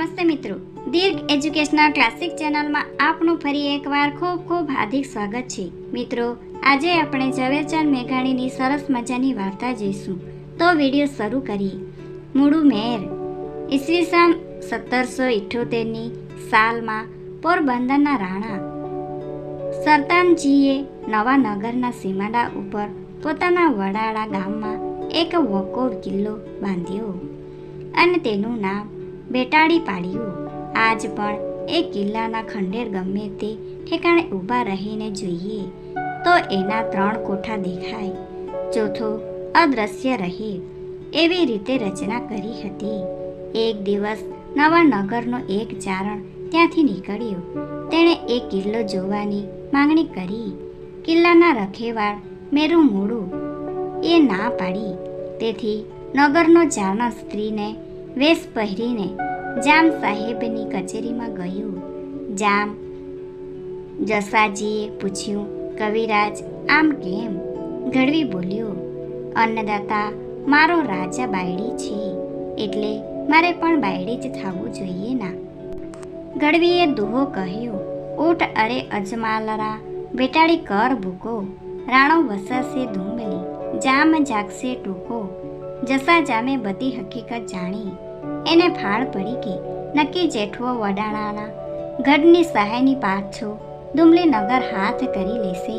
નમસ્તે મિત્રો. દીર્ઘ educational classic ચેનલમાં આપનું ફરી એકવાર ખૂબ ખૂબ હાર્દિક સ્વાગત છે. મિત્રો, આજે આપણે ઝવેરચંદ મેઘાણીની સરસ મજાની વાર્તા જોઈશું. તો વીડિયો શરૂ કરીએ. મૂળું મેર. ઈસવીસન સત્તરસો ઇઠ્યોતેરની સાલમાં પોરબંદરના રાણા સરતાનજીએ નવા નગરના સીમાડા ઉપર પોતાના વડાળા ગામમાં એક વકોર કિલ્લો બાંધ્યો. અને તેનું નામ બેટાડી પાડ્યું. આજ પણ એ કિલ્લાના ખંડેર ગમે તે ઠેકાણે ઊભા રહીને જોઈએ તો એના ત્રણ કોઠા દેખાય. ચોથો અદ્રશ્ય રહે. એવી રીતે રચના કરી હતી. એક દિવસ નવા નગરનો એક ચારણ ત્યાંથી નીકળ્યો. તેણે એ કિલ્લો જોવાની માંગણી કરી. કિલ્લાના રખેવાળ મેરું મોડું. એ ના પાડી. તેથી નગરનો ચારણ સ્ત્રીને વેશ પહેરીને જામ સાહેબની કચેરીમાં ગયું. જામ. જસાજીએ પૂછ્યું, કવિરાજ, આમ કેમ? ગઢવી બોલ્યો, અન્નદાતા, મારો રાજા બાયડી છે, એટલે મારે પણ બાયડી જ થવું જોઈએ ના. ગઢવીએ દુહો કહ્યો ઊટ અરે અજમાલરા, બેટાડી કર ભૂકો, રાણો વસાશે ધૂંબલી જામ જાગશે ટૂંકો જસા જામે બધી હકીકત જાણી. એને ફાળ પડી કે નક્કી જેઠવો વડાણાના ગઢની સહાયની પાછો નગર હાથ કરી લેશે.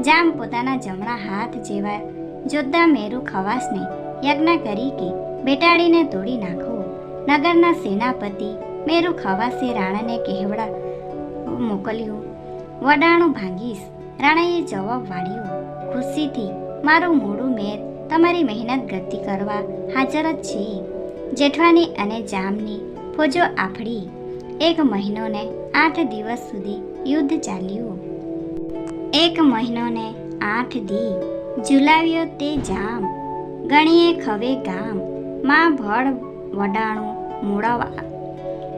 જામ પોતાના જમણા હાથ જેવા જોદ્ધા મેરુ ખવાસને યજ્ઞ કરી કે બેટાડીને તોડી નાખો. નગરના સેનાપતિ મેરુ ખવાસે રાણાને કહેવડા મોકલ્યું, વડાણું ભાંગીશ. રાણાએ જવાબ વાળ્યો ખુશીથી મારું મોડું મેર તમારી મહેનત ગતિ કરવા હાજર જ છે જેઠવાની અને જામની ફોજો આફડી. એક મહિનો ને આઠ દિવસ સુધી યુદ્ધ ચાલ્યું. એક મહિનો ને આઠ દી ઝુલાવ્યો તે જામ. ગણીએ ખવે ગામ. માં ભળ વડાણું મૂળવા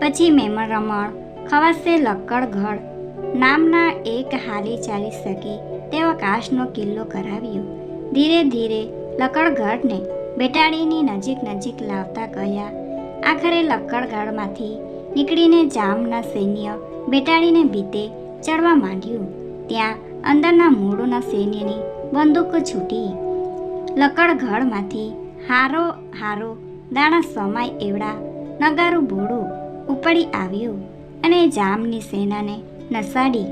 પછી મેમણ રમણ ખવાસે લક્કડગઢ નામના એક હાલી ચાલી શકે તેવા કાશનો કિલ્લો કરાવ્યો. ધીરે ધીરે લકડગઢને બેટાડીની નજીક નજીક લાવતા ગયા આખરે લક્કડગઢમાંથી નીકળીને જામના સૈન્ય બેટાડીને બીતે ચડવા માંડ્યું. ત્યાં અંદરના મૂળોના સૈન્યની બંદૂક છૂટી. લકડગઢમાંથી હારો હારો દાણા સમાય એવડા નગારું બોડું ઉપડી આવ્યું અને જામની સેનાને નસાડી.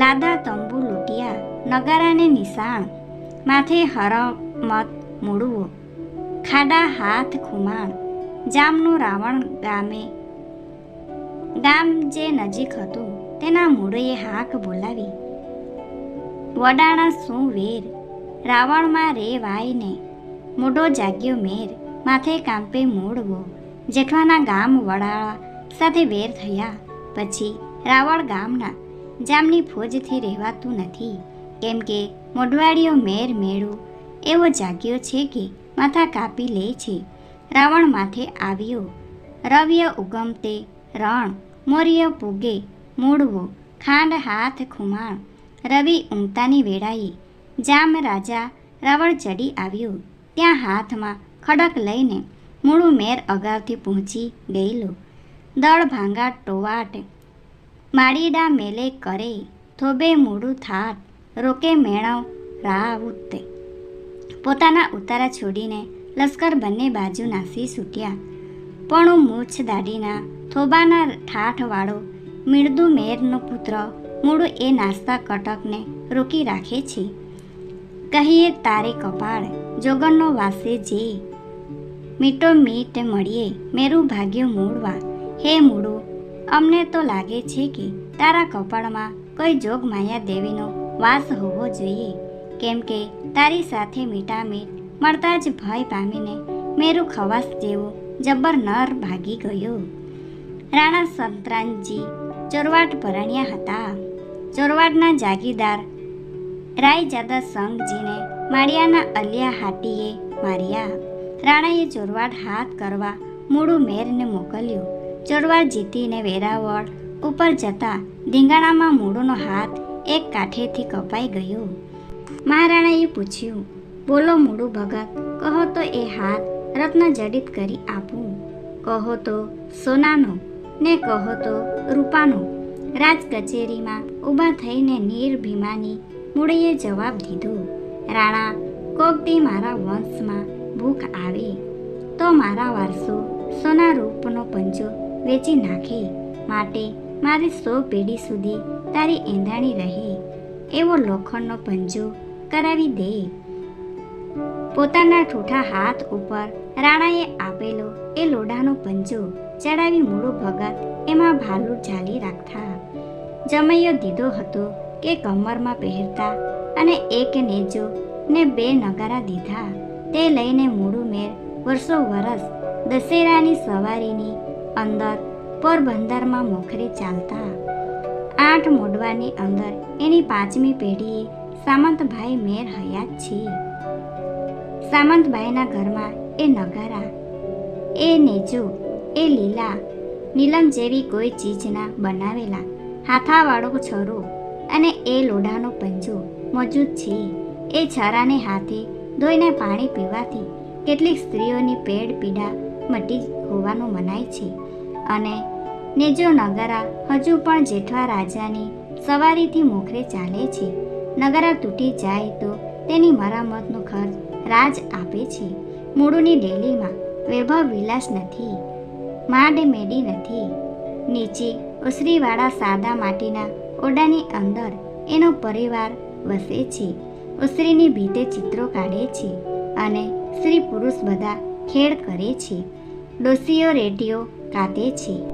લાદા તંબુ લૂંટ્યા, નગારાને નિશાણ માથે હરમત મૂળવો. ખાડા હાથ ખુમાણ. જામનું રાવણ ગામે. ગામ જે નજીક હતું, તેના મૂળોએ હાક બોલાવી. વડાણા શું વેર? રાવણમાં રે વાયને મોઢો જાગ્યો મેર. માથે કાંપે મૂળવો. જેઠવાના ગામ વડાળા સાથે વેર થયા. પછી રાવણ ગામના. જામની ફોજથી રહેવાતું નથી. કેમ કે મોઢવાડીઓ મેર મેળું એવો જાગ્યો છે કે માથા કાપી લે છે. રાવણ માથે આવ્યો. રવ્ય ઉગમતે રણ મોર્ય પૂગે મૂળવો ખાંડ હાથ ખુમાણ. રવિ ઉમતાની વેળાએ જામ રાજા રાવણ ચડી આવ્યો. ત્યાં હાથમાં ખડક લઈને મૂળું મેર અગાઉથી પહોંચી ગયેલો. દળ ભાંગા ટોવાટ, માળીડા મેલે કરે થોબે મૂળું થાટ રોકે મેળવ ઉત્તે પોતાના ઉતારા છોડીને લશ્કર બંને બાજુ નાસી છૂટ્યા પણ મૂછ દાઢીના થોબાના ઠાઠવાળો મીણદુ મેરનો પુત્ર મૂળું એ નાસ્તા કટકને રોકી રાખે છે. કહીએ તારે કપાળ જોગણનો વાસે જે. મીઠો મીટ મળીએ, મેરું ભાગ્ય મૂળવા. હે મૂળું, અમને તો લાગે છે કે તારા કપાળમાં કોઈ જોગ માયા દેવીનો વાસ હોવો જોઈએ. કેમ કે તારી સાથે મીઠા મળતા જ ભય પામીને મેરું ખવાસ જેવો જબ્બર નર ભાગી ગયો. રાણા સંતરાનજી ચોરવાટ ભરણ્યા હતા. ચોરવાડના જાગીરદાર રાયજાદા સંઘજીને માળિયાના અલિયા હાટીએ માર્યા. રાણાએ ચોરવાડ હાથ કરવા મૂળું મેરને મોકલ્યું. ચોરવાડ જીતીને વેરાવળ ઉપર જતા ધીંગાણામાં મૂળોનો હાથ એક કાંઠેથી કપાઈ ગયો. મહારાણાએ પૂછ્યું, બોલો મૂળું ભગત, કહો તો એ હાથ રત્ન જડિત કરી આપું. કહો તો સોનાનો ને કહો તો રૂપાનો. રાજ કચેરીમાં ઊભા થઈને નિર્ભીમાની મૂળીએ જવાબ દીધો, રાણા કોકદી મારા વંશમાં ભૂખ આવે, તો મારા વારસો સોના રૂપનો પંજો વેચી નાખે. માટે મારી સો પેઢી સુધી તારી એંધાણી રહે, એવો લોખંડનો પંજો કરાવી દે. પોતાના ઠૂઠા હાથ ઉપર રાણાએ આપેલો એ લોઢાનો પંજો ચડાવી મૂળું ભગત એમાં ભાલુ ઝાલી રાખતા. જમૈયો દીધો હતો કે કમરમાં પહેરતા અને એક નેજો ને બે નગારા દીધા. તે લઈને મૂળું મેર વર્ષો વરસ દશેરાની સવારીની અંદર પોરબંદરમાં મોખરે ચાલતા. આઠ મોડવાની અંદર એની પાંચમી પેઢીએ સામંતભાઈ મેર હયાત છે સામંતભાઈના ઘરમાં એ નગારા, એ નેજો, એ લીલા, નીલમ જેવી કોઈ ચીજના બનાવેલા હાથાવાળો છરો અને એ લોઢાનો પંજો મોજૂદ છે એ છરાને હાથે ધોઈને પાણી પીવાથી કેટલીક સ્ત્રીઓની પેડ પીડા મટી હોવાનું મનાય છે અને નેજો નગરા હજુ પણ જેઠવા રાજાની સવારીથી મોખરે ચાલે છે. નગરા તૂટી જાય તો તેની મરામતનો ખર્ચ રાજ આપે છે. મૂળની ડેલીમાં વૈભવ વિલાસ નથી, માંડ મેડી નથી. નીચે ઉસરીવાળા સાદા માટીના ઓરડાની અંદર એનો પરિવાર વસે છે. ઉસરીની ભીતે ચિત્રો કાઢે છે અને સ્ત્રી પુરુષ બધા ખેડ કરે છે. ડોસીઓ રેડિયો કાતે છે.